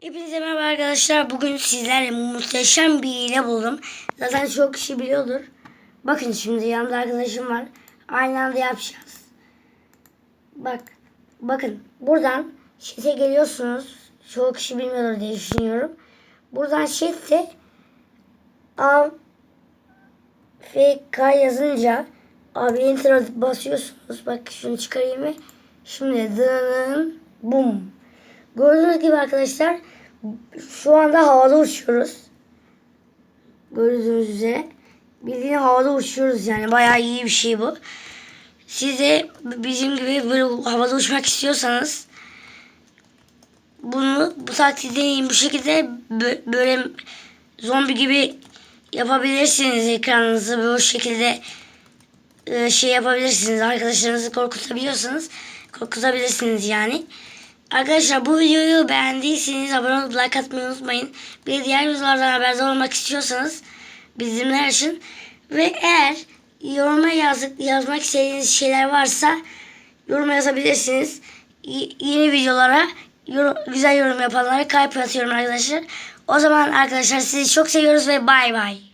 Hepinize merhaba arkadaşlar. Bugün sizlerle muhteşem bir hile buldum. Zaten çok kişi biliyordur. Bakın şimdi yanımda arkadaşım var. Aynı anda yapacağız. Bak. Bakın. Buradan şite geliyorsunuz. Çoğu kişi bilmiyordur diye düşünüyorum. Buradan şite A FK yazınca abi enter basıyorsunuz. Bak şunu çıkarayım mı? Şimdi dının bum. Gördüğünüz gibi arkadaşlar şu anda havada uçuyoruz. Gördüğünüz üzere. Bildiğin havada uçuyoruz yani. Bayağı iyi bir şey bu. Siz de bizim gibi böyle havada uçmak istiyorsanız bunu bu taktiği deneyin. Bu şekilde bö- böyle zombi gibi yapabilirsiniz ekranınızı. Bu şekilde e, şey yapabilirsiniz. Arkadaşlarınızı korkutabiliyorsanız korkutabilirsiniz yani. Arkadaşlar bu videoyu beğendiyseniz abone olup like atmayı unutmayın. Bir diğer videolardan haberdar olmak istiyorsanız bizimle açın. Ve eğer yoruma yazık, yazmak istediğiniz şeyler varsa yoruma yazabilirsiniz. Y- yeni videolara yorum- güzel yorum yapanlara kalp atıyorum arkadaşlar. O zaman arkadaşlar sizi çok seviyoruz ve bay bay.